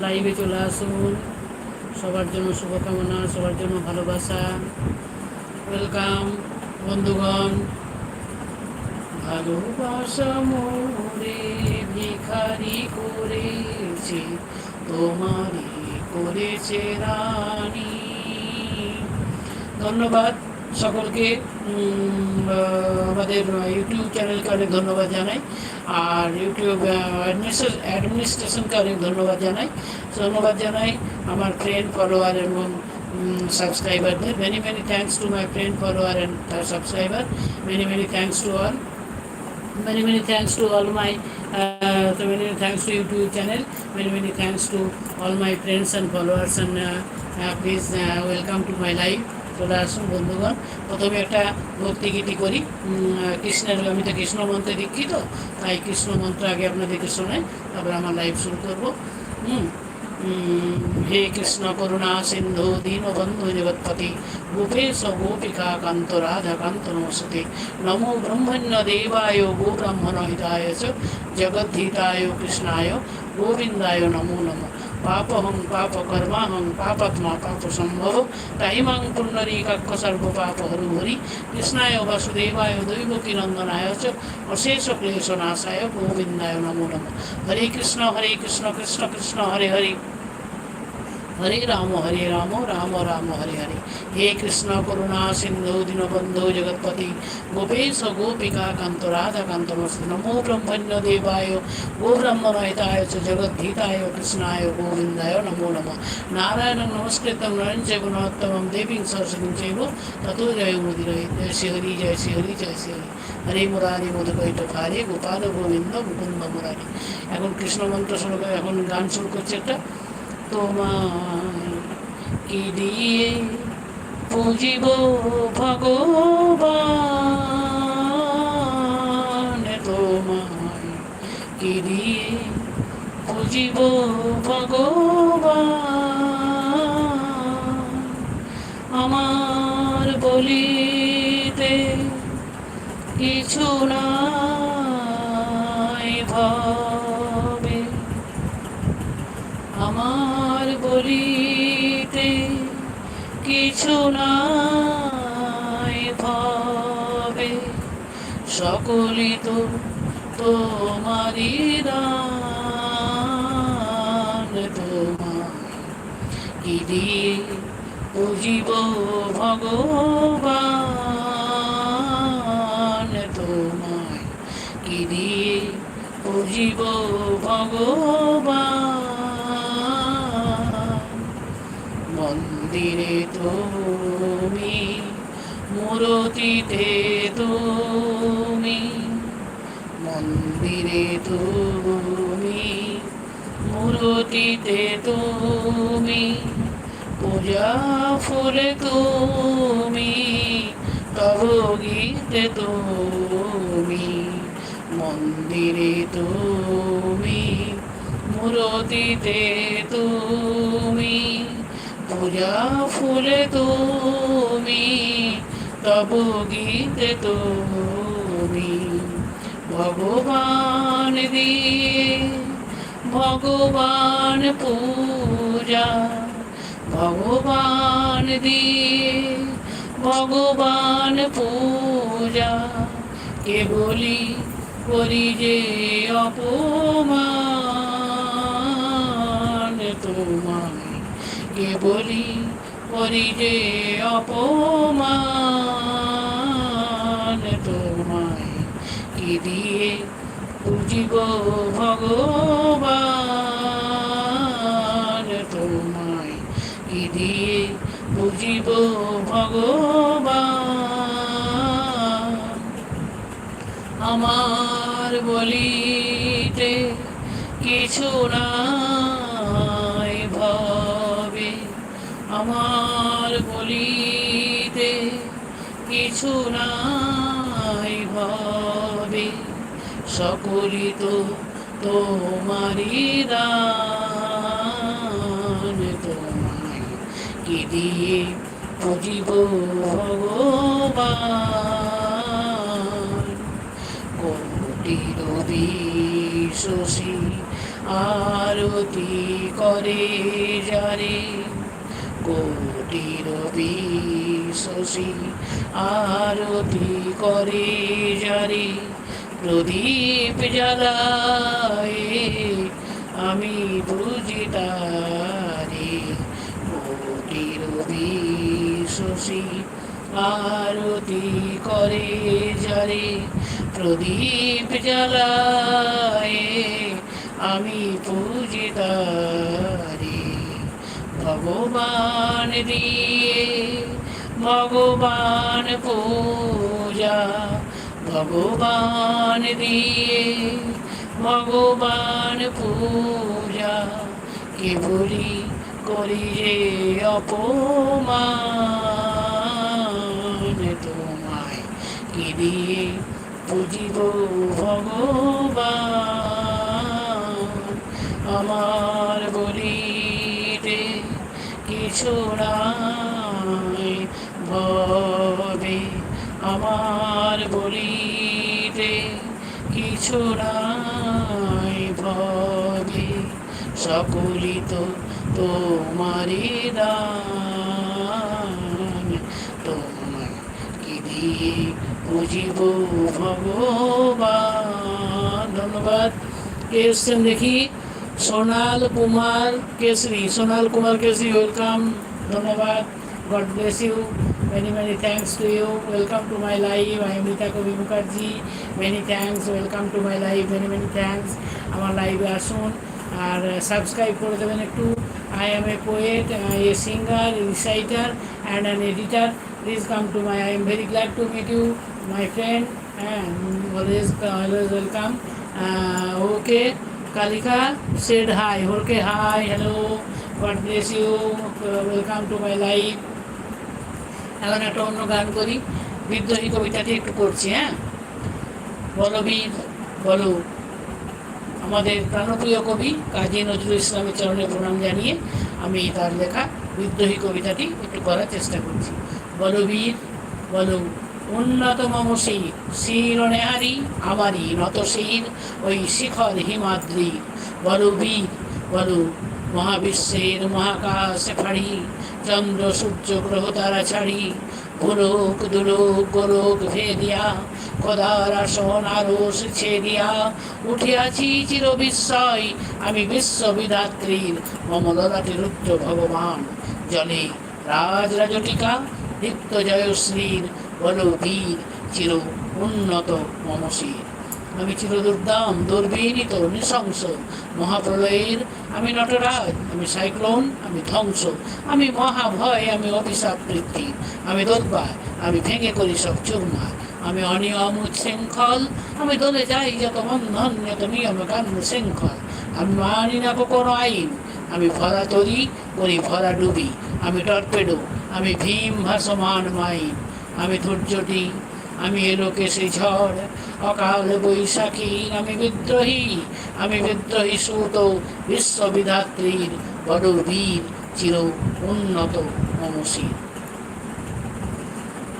লাইভে চলে আসুন। সবার জন্য শুভকামনা, সবার জন্য ভালোবাসা। ওয়েলকাম বন্ধুগণ। ভালোবাসা মোরে ভিখারি করেছে, তোমারই করেছে রানী। ধন্যবাদ। সকলকে আমাদের ইউটিউব চ্যানেলকে অনেক ধন্যবাদ জানাই। আর ইউটিউব অ্যাডমিনিস্ট্রেশনকে অনেক ধন্যবাদ জানাই। ধন্যবাদ জানাই আমার ফ্রেন্ড ফলোয়ার এবং সাবস্ক্রাইবারদের many many thanks to my friend follower and subscriber many many thanks to all many many thanks to all my uh, so many thanks to youtube channel. Many many thanks to all my friends and followers and uh, uh, please uh, চলে আসুন বন্ধুগণ। প্রথমে একটা ভক্তি গীতি করি। কৃষ্ণের আমি তো কৃষ্ণ মন্ত্রে দীক্ষিত, তাই কৃষ্ণ মন্ত্র আগে আপনাদেরকে শোনাই, তারপরে আমার লাইভ শুরু করব। হুম হে কৃষ্ণ করুণা সিন্ধু দীনবন্ধু জগৎপতি গোপেশ গোপিকা কান্ত রাধা কান্ত নমস্তে। নমো ব্রহ্মণ্য দেবায়, গো ব্রাহ্মণ হিতায় চ, জগদ্ধিতায় কৃষ্ণায়, গোবিন্দায় নমো নমঃ। পাপহং পাপকর্মাহং পাপাত্মা পাপ সম্ভব তাইমাং পুণ্ডরীকাক্ষ সর্ব পাপ হরু হরি কৃষ্ণায় বাসুদেবায় দৈবকী নন্দনায় চ অশেষ ক্লেশ নাশায় গোবিন্দায় নমো নম। হরে কৃষ্ণ হরে কৃষ্ণ কৃষ্ণ কৃষ্ণ, হরে হরে। হরে রাম হরে রাম রাম রাম হরে হরে হে কৃষ্ণ করুণা সিন্ধু দীনবন্ধু জগৎপতি গোপেশ গোপিকা কান্ত রাধা কান্ত নমস্তে নমো ব্রহ্মণ্য দেবায় গো ব্রহ্মময়তায় চ জগদ্ধিতায় কৃষ্ণায় গোবিন্দায় নমো নম নারায়ণ নমস্কৃতম নয়ন চ গুণোত্তমম দেবীং সরস্বতীং চৈব ততো জয় মুদিরয় জয় শ্রী হরি জয় শ্রী হরি জয় শ্রী হরি হরে মুরারি মধুকৈট হারে গোপাল গোবিন্দ মুকুন্দ মুরারি এখন কৃষ্ণ মন্ত্র শুরু করে এখন গান শুরু করছে একটা তোমায় কি দিয়ে পুজিব ভগবান। তোমায় কি দিয়ে পুজিব ভগবান। আমার বলিতে কিছু নাই কিছু নাই ভাবে। সকলই তো তোমারি দান। তোমার কি দিয়ে বুঝিব ভগবান? তোমায় কি দিয়ে বুঝিব ভগবান? মন্দিরে তুমি, মূরতিতে তুমি, মন্দিরে তুমি, মূরতিতে তুমি, পূজা ফুলে তুমি, তব গীতে তুমি, মন্দিরে তুমি, মূরতিতে তুমি। পূজা ফুলে তুমি, তব গীতে তুমি। ভগবান দিয়ে ভগবান পূজা, ভগবান দিয়ে ভগবান পূজা। কে বলি করি যে অপমান তোমায় কে বলি করি যে অপমান? তোমায় কি দিয়ে বুঝিব ভগবান? তোমায় কি দিয়ে বুঝিব ভগবান? আমার বলিতে কিছু নাই। আমার বলিতে কিছু নাই ভাবে, সকলই তো তোমারই দান। তোমায় কি দিয়ে বুঝিব ভগবান? কোটি রবি শশী আরতি করে যারে কোটি রবি শশী আরতি করে যারে প্রদীপ জ্বালায়। আমি বুঝি তারে কোটি রবি শশী আরতি করে যারে প্রদীপ জ্বালায়। আমি পুজি তারে ভগবান দিয়ে ভগবান পূজা, ভগবান দিয়ে ভগবান পূজা। কে বলি করি যে অপমান তোমায়? কি দিয়ে বুঝিব ভগবান? কিছু ভবে আমার বলিতে কিছু নাই ভবে। সকলি তো তোমায় কি দিয়ে বুঝিব ভগবান? ধন্যবাদ। কে এসছেন দেখি সোনাল কুমার কেশরী সোনাল কুমার কেশরী ওয়েলকাম ধন্যবাদ God bless you many many thanks to you welcome to my live I am Rita Kabi Mukherjee many thanks welcome to my live many many thanks আমার লাইভে আসুন, আর সাবস্ক্রাইব করে দেবেন একটু I am a poet a singer reciter and an editor please come to my I am very glad to meet you my friend হ্যাঁ always always welcome okay Kalika said hi okay hi hello God bless you welcome to my life এখন একটা অন্য গান করি। বিদ্রোহী কবিতাটি একটু করছি হ্যাঁ? বলবীর বলো। আমাদের প্রাণপ্রিয় কবি কাজী নজরুল ইসলামের চরণে প্রণাম জানিয়ে আমি তার লেখা বিদ্রোহী কবিতাটি একটু করার চেষ্টা করছি। বলবীর বলো। আমারই ওই শিখর হিমাদ্রি। মহাবিশ্বের মহাকাশ ফাড়ি। চন্দ্র, সূর্য, গ্রহ তারা ছাড়ি। গোলক, দুলোক, গোলক ভেদিয়া, খোদার আসন আরও ছেদিয়া। উঠিয়াছি চির বিস্ময়, আমি বিশ্ববিধাত্রীর মমললাটি রুদ্র ভগবান। জলে রাজ রাজটিকা, দীপ্ত জয়শ্রীর বল বীর চির উন্নত মমশীর। আমি চির দুর্দাম, দুর্বিনীত, নৃশংস। মহাপ্রলয়ের, আমি নটরাজ, আমি সাইক্লোন, আমি ধ্বংস। আমি মহাভয়, আমি অভিশাপ বৃদ্ধি। আমি দোলবার আমি ভেঙে করি সব চুরমার আমি অনিয়ম উচ্ছৃঙ্খল, আমি দলে যাই যত বন্ধন যত নিয়ম কান্ন শৃঙ্খল। আমি মানি না কোনো আইন, আমি ভরা তরি, করি ভরা ডুবি। আমি টর্পেডো, আমি ভীম ভাসমান মাইন। আমি ধৈর্যটি আমি এলোকে সেই ঝড়, অকাল বৈশাখী, আমি বিদ্রোহী আমি বিদ্রোহী সুত বিশ্ববিধাত্রীর বড় বীর চির উন্নত মমশীর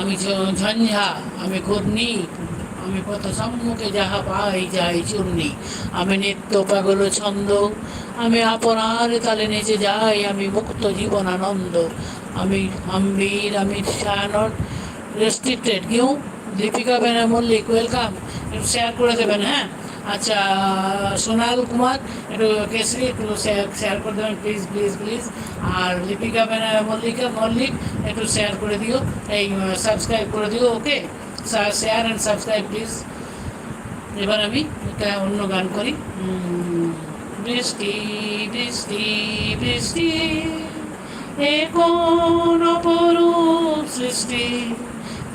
আমি ঝঞ্ঝা, আমি ঘূর্ণি, আমি পথ সম্মুখে যাহা পাই যাই চূর্ণি। আমি নিত্য পাগল ছন্দ, আমি আপনার তালে নেচে যাই, আমি মুক্ত জীবনানন্দ। আমি আম্বির, আমি শায়নট রেস্ট্রিক্টেড কেউ দীপিকা বেনা মল্লিক ওয়েলকাম একটু শেয়ার করে দেবেন হ্যাঁ আচ্ছা সোনাল কুমার একটু কেসরি একটু শেয়ার করে দেবেন প্লিজ প্লিজ প্লিজ আর লিপিকা মল্লিকা মল্লিক একটু শেয়ার করে দিও এই সাবস্ক্রাইব করে দিও okay share and subscribe please এবার আমি একটা অন্য গান করি। বৃষ্টি বৃষ্টি বৃষ্টি, এ কোন সৃষ্টি?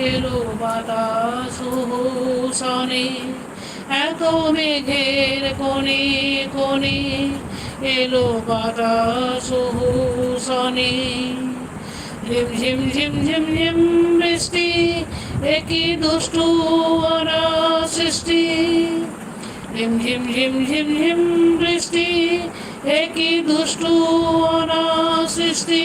এলো বাতাস সনে এত মেঘের কোণে কোণে এলো বাতাস সনে ঝিম ঝিম ঝিম ঝিম ঝিম বৃষ্টি একই দুষ্টু অনা সৃষ্টি ঝিম ঝিম ঝিম ঝিম ঝিম বৃষ্টি একই দুষ্টু অনা সৃষ্টি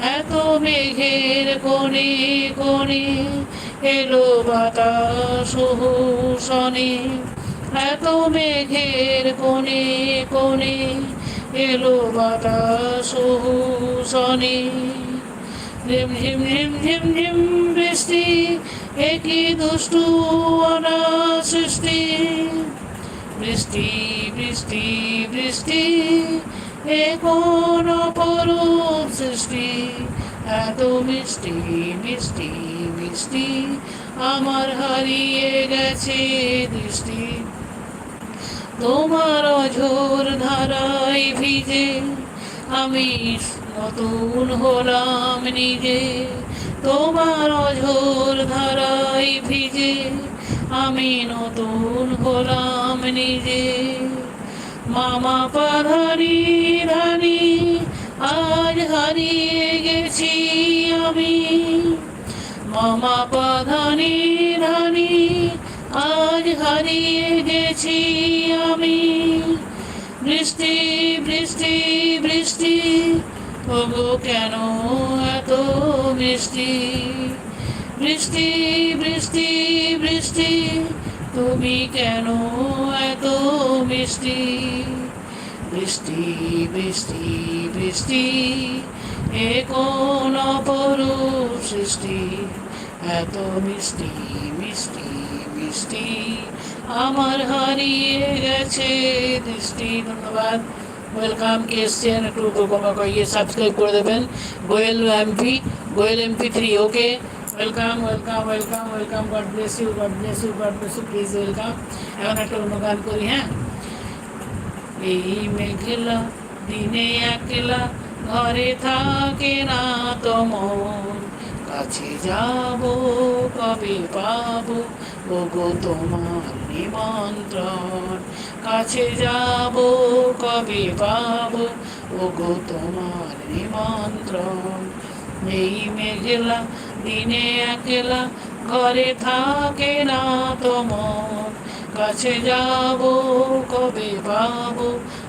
এত মেঘের কোণে কোণে এলো বাতাস এত মেঘের কোণে কোণে এলো বাতাস সনে ঝিম ঝিম ঝিম ঝিম ঝিম বৃষ্টি, একই দুষ্টু সৃষ্টি বৃষ্টি বৃষ্টি বৃষ্টি এ কোন অপরূপ সৃষ্টি, এত মিষ্টি মিষ্টি মিষ্টি, আমার হারিয়ে গেছে দৃষ্টি। তোমার অঝোর ধারায় ভিজে আমি নতুন হলাম নিজে। তোমার অঝোর ধারায় ভিজে আমি নতুন হলাম নিজে। মামা পাধারি ধানি আজ হারিয়ে গেছি আমি। মামা পাধানি ধানি আজ হারিয়ে গেছি আমি। বৃষ্টি বৃষ্টি বৃষ্টি, ওগো কেন এত বৃষ্টি বৃষ্টি বৃষ্টি বৃষ্টি তুমি কেন এত মিষ্টি? বৃষ্টি বৃষ্টি বৃষ্টি এ কোন অপরূপ সৃষ্টি? এত মিষ্টি মিষ্টি মিষ্টি, আমার হারিয়ে গেছে দৃষ্টি ধন্যবাদ। ওয়েলকাম কে এসছেন একটু ইয়ে সাবস্ক্রাইব করে দেবেন। Goel MP Goel MP three okay welcome welcome welcome welcome God bless you God bless you God bless you please welcome এখন একটা অন্য গান করি হ্যাঁ এই মেঘলা দিনে একলা ঘরে থাকে না তো মন কাছে যাব কবে পাবো ওগো তোমার নিমন্ত্রণ কাছে যাব কবে পাবো ওগো তোমার নিমন্ত্রণ এই মেঘলা দিনে একলা ঘরে থাকে না তো মন। কাছে যাব, কবে পাবো?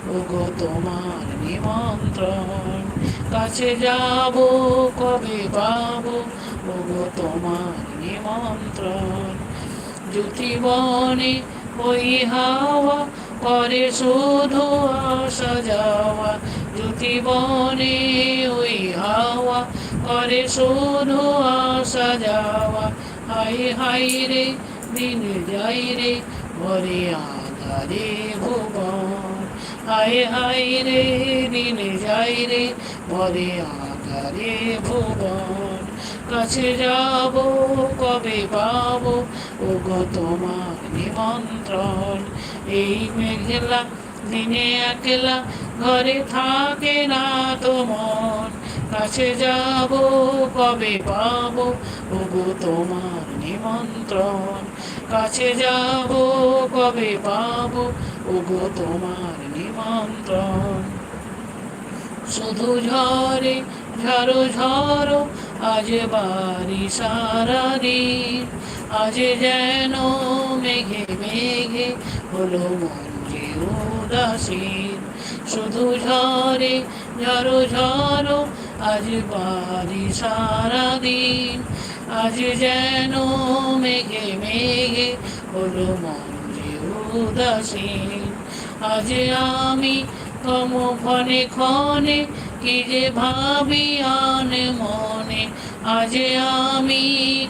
ওগো তোমার নিমন্ত্রণ। কাছে যাব, কবে পাবো? ওগো তোমার নিমন্ত্রণ। জ্যোতিবনে ওই হাওয়া করে শুধু আসা যাওয়া। জ্যোতিবনে ওই হাওয়া করে শুধু আসা যাওয়া। হাই হাই রে, দিন যাই রে, ভরে আধারে ভুবন হাই হাই রে, দিন যাই রে, ভরে আধারে ভুবন কাছে যাব, কবে পাবো ও গো তোমার নিমন্ত্রণ। এই মেঘলা, দিনে একলা, ঘরে থাকে না তো মন। কাছে যাব, কবে পাবো? গো তোমার নিমন্ত্রণ। কাছে যাব, কবে পাবো? ও গো তোমার নিমন্ত্রণ। শুধু ঝরে ঝড়ো ঝড়ো, আজ বাড়ি সারা দিন। আজ যেন মেঘে মেঘে হলো মঞ্জে উদাসীন। শুধু ঝরে ঝড়ো ঝড়ো আজ বাড়ি সারা দিন, আজ যেন মেঘে মেঘে হলো মঞ্জে উদাসীন। আজ আমি তম ক্ষণে ক্ষণে কি যে ভাবি আন মনে, আজ আমি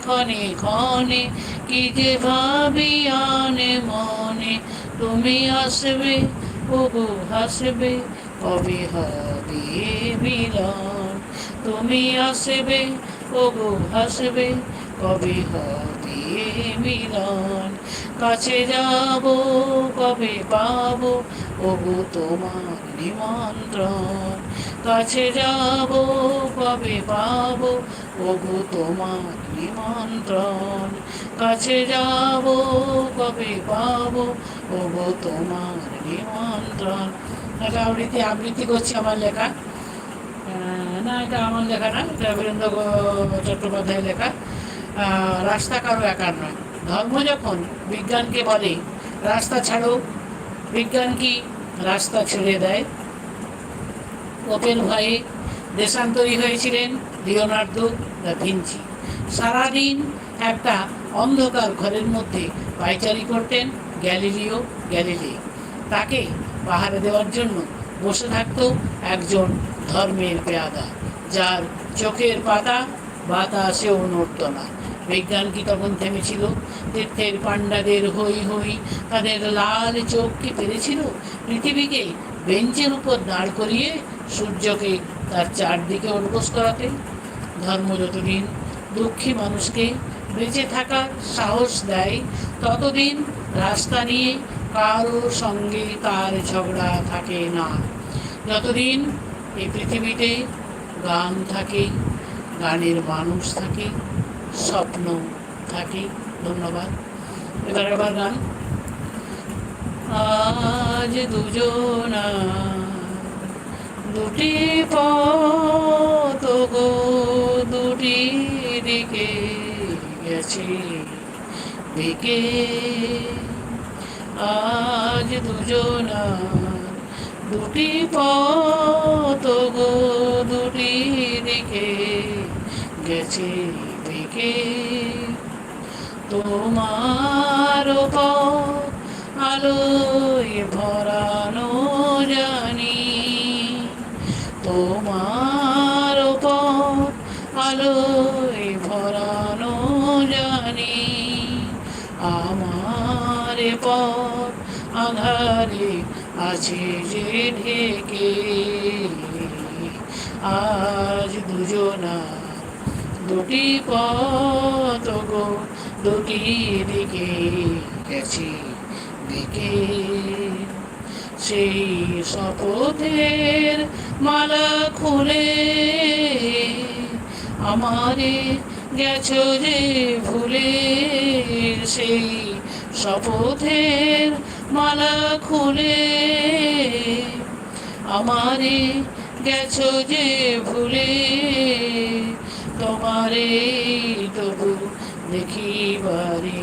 ক্ষণে ক্ষণে কি যে ভাবি আনে মনে, তুমি আসবে ওগো হাসবে, কবে হবে মিলন তুমি আসবে, ওগো হাসবে কবে হবে মিলন? কাছে যাব, কবে পাবো? ওগো তোমার নিমন্ত্রণ। কাছে যাব, কবে পাবো? ওগো তোমার নিমন্ত্রণ। কাছে যাব, কবে পাবো? ওগো তোমার নিমন্ত্রণ। একটা আবৃত্তি আবৃত্তি করছি আমার লেখা। না, এটা আমার লেখা না, এটা বীরেন্দ্র চট্টোপাধ্যায়ের লেখা। রাস্তা কারও একার নয়। ধর্ম যখন বিজ্ঞানকে বলে, রাস্তা ছাড়ো, বিজ্ঞান কি রাস্তা ছেড়ে দেয়? ওপেন হয়ে দেশান্তরী হয়েছিলেন লিওনার্দো দা ভিঞ্চি। সারাদিন একটা অন্ধকার ঘরের মধ্যে পাইচারি করতেন গ্যালিলিও গ্যালিলি তাকে পাহাড়ে দেওয়ার জন্য বসে থাকত একজন ধর্মের পেয়াদা, যার চোখের পাতা বাতাসেও নড়ত না। বিজ্ঞান কি তখন থেমেছিল? তীর্থের পাণ্ডাদের হই হই তাদের লাল চোখ কি পেরেছিল? পৃথিবীকে বেঞ্চের উপর দাঁড় করিয়ে সূর্যকে তার চারদিকে উদ্বোস করাতে। ধর্ম যতদিন দুঃখী মানুষকে বেঁচে থাকার সাহস দেয়, ততদিন রাস্তা নিয়ে কারও সঙ্গে তার ঝগড়া থাকে না। যতদিন এই পৃথিবীতে গান থাকে, গানের মানুষ থাকে, স্বপ্ন থাকে। ধন্যবাদ। এবার আবার গান। আজ দুজনা দুটি গো, দুটি দিকে গেছে, দিকে। আজ দুজনা দুটি পথ গো দুটি দিকে গেছে দিকে। তোমার পথ আলোয় ভরানো জানি আছে যে ঢেকে আজ দুজনা দুটি পথ গো, দুটি দিকে গেছি, দিকে। সেই শপথের মালা খুলে আমারে গেছো যে ভুলে। সেই শপথের মালা খুলে আমারে গেছো যে ভুলে, তোমারে তবু দেখিবারে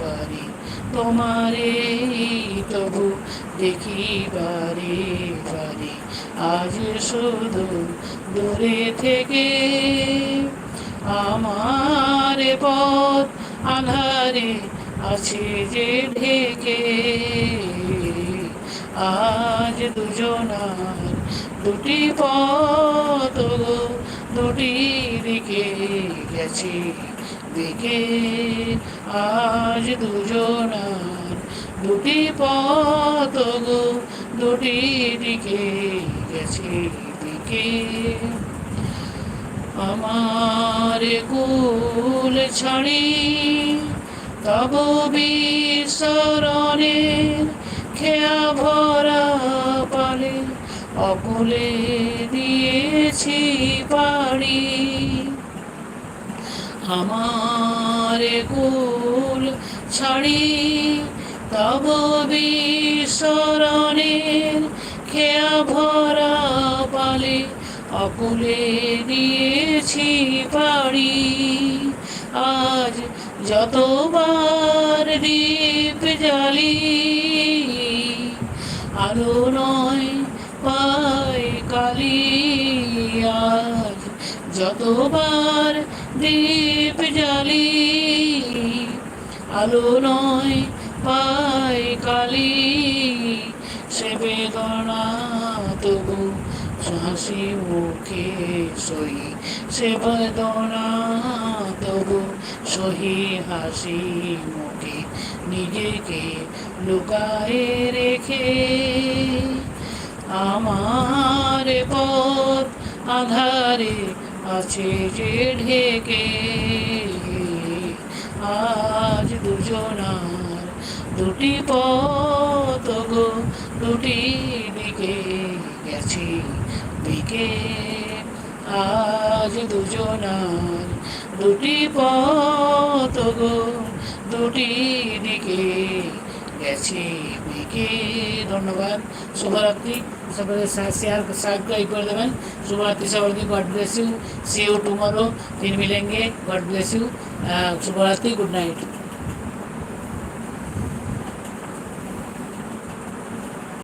পারি। তোমারে তবু দেখিবারে পারি। আজ শুধু দূরে থেকে আমার পথ আধারে আছে যে ঢেকে। আজ দুজনার দুটি পথ দুটি দিকে গেছি দিকে। আজ দুজনার দুটি পথ দুটি দিকে গেছি দিকে। আমার কুল ছাড়ি তব বিসরণের খেয়া ভরা পালে অকুলে দিয়েছি পাড়ি। আমার কুল ছাড়ি তব বিসরণের খেয়া ভরা পালে অকুলে দিয়েছি পাড়ি। আজ যতবার দীপ জ্বালি আলো নয় পায় কালি। আজ যতবার দীপ জ্বালি, আলো নয় পায় কালি। সে বেদনা তবু হাসি মুখে সই, সে বেদনা তবু সহি হাসি মুখে নিজেকে লুকায়ে রেখে। আমার পথ আধারে আছে যে ঢেকে। আজ দুজনার দুটি পথ গো, দুটি দিকে গেছি। দিকে আজ দুজনার দুটি পথ গো, দুটি দিকে গেছে মেয়েকে ধন্যবাদ। শুভরাত্রি। সকলে শেয়ার সাবস্ক্রাইব করে দেবেন। শুভরাত্রি সকলকে। God bless you see you tomorrow দিন মিলেঙ্গে। গড ব্লেস ইউ শুভরাত্রি। Good night